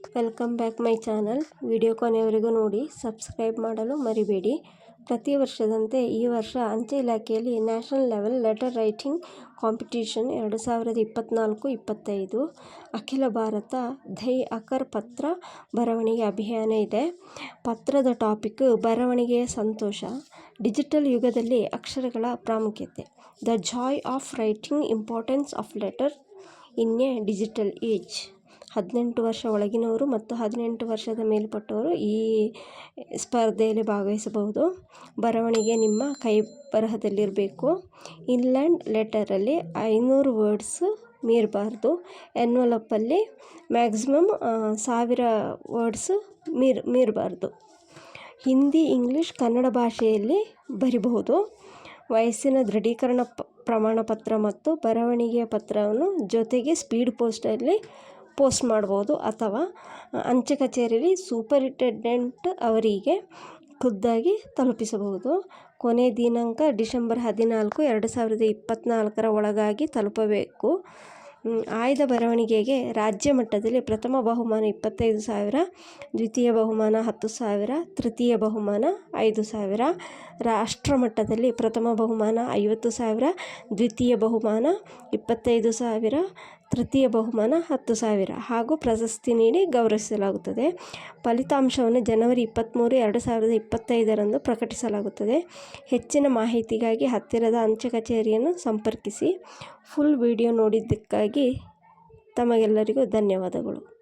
Welcome back my channel video ಕೊನೆಯವರೆಗೂ ನೋಡಿ subscribe ಮಾಡಲು ಮರಿಬೇಡಿ. ಪ್ರತಿ ವರ್ಷದಂತೆ ಈ ವರ್ಷ ಅಂಚೆ ಇಲಾಖೆಯಲ್ಲಿ national level letter writing competition ಎರಡು ಸಾವಿರದ ಇಪ್ಪತ್ತ್ನಾಲ್ಕು ಇಪ್ಪತ್ತೈದು. ಅಖಿಲ ಭಾರತ ಧೈ ಅಕರ್ ಪತ್ರ ಬರವಣಿಗೆ ಅಭಿಯಾನ ಇದೆ. ಪತ್ರದ ಟಾಪಿಕ್ ಬರವಣಿಗೆಯ ಸಂತೋಷ. ಡಿಜಿಟಲ್ ಯುಗದಲ್ಲಿ ಅಕ್ಷರಗಳ ಪ್ರಾಮುಖ್ಯತೆ. The joy of writing importance of letter in a digital age ಹದಿನೆಂಟು ವರ್ಷ ಒಳಗಿನವರು ಮತ್ತು ಹದಿನೆಂಟು ವರ್ಷದ ಮೇಲ್ಪಟ್ಟವರು ಈ ಸ್ಪರ್ಧೆಯಲ್ಲಿ ಭಾಗವಹಿಸಬಹುದು. ಬರವಣಿಗೆ ನಿಮ್ಮ ಕೈ ಬರಹದಲ್ಲಿರಬೇಕು ಇನ್ಲ್ಯಾಂಡ್ ಲೆಟರಲ್ಲಿ ಐನೂರು ವರ್ಡ್ಸ್ ಮೀರಬಾರ್ದು. ಎನ್ವಲಪ್ಪಲ್ಲಿ ಮ್ಯಾಕ್ಸಿಮಮ್ ಸಾವಿರ ವರ್ಡ್ಸ್ ಮೀರ್, ಮೀರಬಾರ್ದು. ಹಿಂದಿ, ಇಂಗ್ಲೀಷ್, ಕನ್ನಡ ಭಾಷೆಯಲ್ಲಿ ಬರಿಬಹುದು. ವಯಸ್ಸಿನ ದೃಢೀಕರಣ ಪ್ರಮಾಣಪತ್ರ ಮತ್ತು ಬರವಣಿಗೆಯ ಪತ್ರವನ್ನು ಜೊತೆಗೆ ಸ್ಪೀಡ್ ಪೋಸ್ಟಲ್ಲಿ ಪೋಸ್ಟ್ ಮಾಡ್ಬೋದು ಅಥವಾ ಅಂಚೆ ಕಚೇರಿಯಲ್ಲಿ ಸೂಪರಿಟೆಂಡೆಂಟ್ ಅವರಿಗೆ ಖುದ್ದಾಗಿ ತಲುಪಿಸಬಹುದು. ಕೊನೆ ದಿನಾಂಕ ಡಿಸೆಂಬರ್ ಹದಿನಾಲ್ಕು, ಎರಡು ಸಾವಿರದ ಇಪ್ಪತ್ತ್ನಾಲ್ಕರ ಒಳಗಾಗಿ ತಲುಪಬೇಕು. ಆಯ್ದ ಬರವಣಿಗೆಗೆ ರಾಜ್ಯ ಮಟ್ಟದಲ್ಲಿ ಪ್ರಥಮ ಬಹುಮಾನ ಇಪ್ಪತ್ತೈದು ಸಾವಿರ, ದ್ವಿತೀಯ ಬಹುಮಾನ ಹತ್ತು ಸಾವಿರ, ತೃತೀಯ ಬಹುಮಾನ ಐದು ಸಾವಿರ, ರಾಷ್ಟ್ರ ಮಟ್ಟದಲ್ಲಿ ಪ್ರಥಮ ಬಹುಮಾನ ಐವತ್ತು ಸಾವಿರ, ದ್ವಿತೀಯ ಬಹುಮಾನ ಇಪ್ಪತ್ತೈದು ಸಾವಿರ, ತೃತೀಯ ಬಹುಮಾನ ಹತ್ತು ಸಾವಿರ ಹಾಗೂ ಪ್ರಶಸ್ತಿ ನೀಡಿ ಗೌರವಿಸಲಾಗುತ್ತದೆ. ಫಲಿತಾಂಶವನ್ನು ಜನವರಿ ಇಪ್ಪತ್ತ್ಮೂರು ಎರಡು ಸಾವಿರದ ಇಪ್ಪತ್ತೈದರಂದು ಪ್ರಕಟಿಸಲಾಗುತ್ತದೆ. ಹೆಚ್ಚಿನ ಮಾಹಿತಿಗಾಗಿ ಹತ್ತಿರದ ಅಂಚೆ ಕಚೇರಿಯನ್ನು ಸಂಪರ್ಕಿಸಿ. ಫುಲ್ ವಿಡಿಯೋ ನೋಡಿದ್ದಕ್ಕಾಗಿ ತಮಗೆಲ್ಲರಿಗೂ ಧನ್ಯವಾದಗಳು.